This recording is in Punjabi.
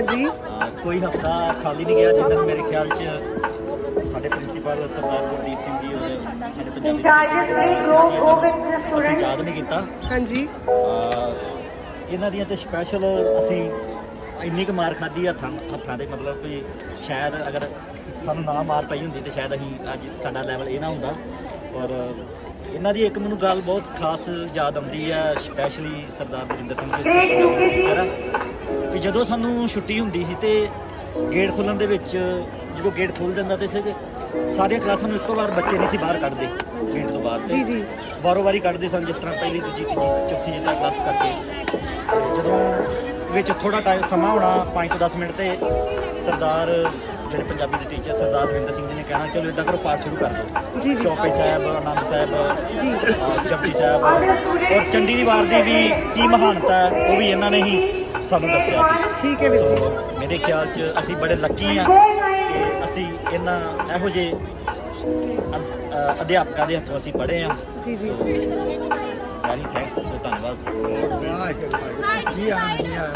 ਹਾਂਜੀ। ਕੋਈ ਹਫਤਾ ਖਾਲੀ ਨਹੀਂ ਗਿਆ ਜਿੱਦਣ ਮੇਰੇ ਖਿਆਲ 'ਚ ਸਾਡੇ ਪ੍ਰਿੰਸੀਪਲ ਸਰਦਾਰ ਗੁਰਦੀਪ ਸਿੰਘ ਜੀ ਔਰ ਸਾਡੇ ਪੰਜਾਬੀ ਦੇ teacher ਅਸੀਂ ਯਾਦ ਨਹੀਂ ਕੀਤਾ। ਹਾਂਜੀ। ਅਹ ਇਹਨਾਂ ਦੀਆਂ ਤੇ ਸਪੈਸ਼ਲ ਅਸੀਂ ਇੰਨੀ ਕੁ ਮਾਰ ਖਾਧੀ ਹੱਥਾਂ ਹੱਥਾਂ ਦੇ ਮਤਲਬ ਵੀ ਸ਼ਾਇਦ ਅਗਰ ਸਾਨੂੰ ਨਾ ਮਾਰ ਪਈ ਹੁੰਦੀ ਤੇ ਸ਼ਾਇਦ ਅਸੀਂ ਅੱਜ ਸਾਡਾ ਲੈਵਲ ਇਹ ਨਾ ਹੁੰਦਾ। ਔਰ ਇਹਨਾਂ ਦੀ ਇੱਕ ਮੈਨੂੰ ਗੱਲ ਬਹੁਤ ਖਾਸ ਯਾਦ ਆਉਂਦੀ ਹੈ ਸਪੈਸ਼ਲੀ ਸਰਦਾਰ ਬਰਿੰਦਰ ਸਿੰਘ ਜੀ। ਵੀ ਜਦੋਂ ਸਾਨੂੰ ਛੁੱਟੀ ਹੁੰਦੀ ਸੀ ਤੇ ਗੇਟ ਖੁੱਲਣ ਦੇ ਵਿੱਚ ਜਦੋਂ ਗੇਟ ਖੁੱਲ ਜਾਂਦਾ ਤੇ ਸੀ ਸਾਰੀਆਂ ਕਲਾਸਾਂ ਨੂੰ ਇੱਕੋ ਵਾਰ ਬੱਚੇ ਨਹੀਂ ਸੀ ਬਾਹਰ ਕੱਢਦੇ ਗੇਟ ਤੋਂ ਬਾਹਰ। ਜੀ ਜੀ। ਵਾਰੋ ਵਾਰੀ ਕੱਢਦੇ ਸਨ ਜਿਸ ਤਰ੍ਹਾਂ ਪਹਿਲੀ ਦੂਜੀ ਤੀਜੀ ਚੌਥੀ ਜਿੱਦਾਂ ਕਲਾਸ ਕਰਕੇ। ਜਦੋਂ ਵਿੱਚ ਥੋੜਾ ਟਾਈਮ ਸਮਾਂ ਹੋਣਾ 5 ਤੋਂ 10 ਮਿੰਟ ਤੇ ਸਰਦਾਰ ਜਿਹੜੇ ਪੰਜਾਬੀ ਦੇ ਟੀਚਰ ਸਰਦਾਰ ਰਵਿੰਦਰ ਸਿੰਘ ਜੀ ਨੇ ਕਹਿਣਾ ਚਲੋ ਇਦਾਂ ਕਰੋ ਪਾਠ ਸ਼ੁਰੂ ਕਰ ਦਿਓ। ਜੀ ਜੀ। ਚੌਪਈ ਸਾਹਿਬ ਆਨੰਦ ਸਾਹਿਬ ਜੀ। ਜਪਜੀ ਸਾਹਿਬ। ਔਰ ਚੰਡੀ ਦੀ ਵਾਰ ਦੀ ਵੀ ਕੀ ਮਹਾਨਤਾ ਹੈ ਉਹ ਵੀ ਇਹਨਾਂ ਨੇ ਹੀ ਸਾਨੂੰ ਦੱਸਿਆ ਸੀ। ਠੀਕ ਹੈ ਵੀਰ ਜੀ। ਮੇਰੇ ਖਿਆਲ 'ਚ ਅਸੀਂ ਬੜੇ ਲੱਕੀ ਆ ਕਿ ਅਸੀਂ ਇਹਨਾਂ ਇਹੋ ਜਿਹੇ ਅਧਿਆਪਕਾਂ ਦੇ ਹੱਥੋਂ ਅਸੀਂ ਪੜ੍ਹੇ ਆ ਜੀ ਜੀ। ਵੈਰੀ ਥੈਂਕਸ ਸੋ ਧੰਨਵਾਦ ਕੀ ਆਂਦੀ ਆ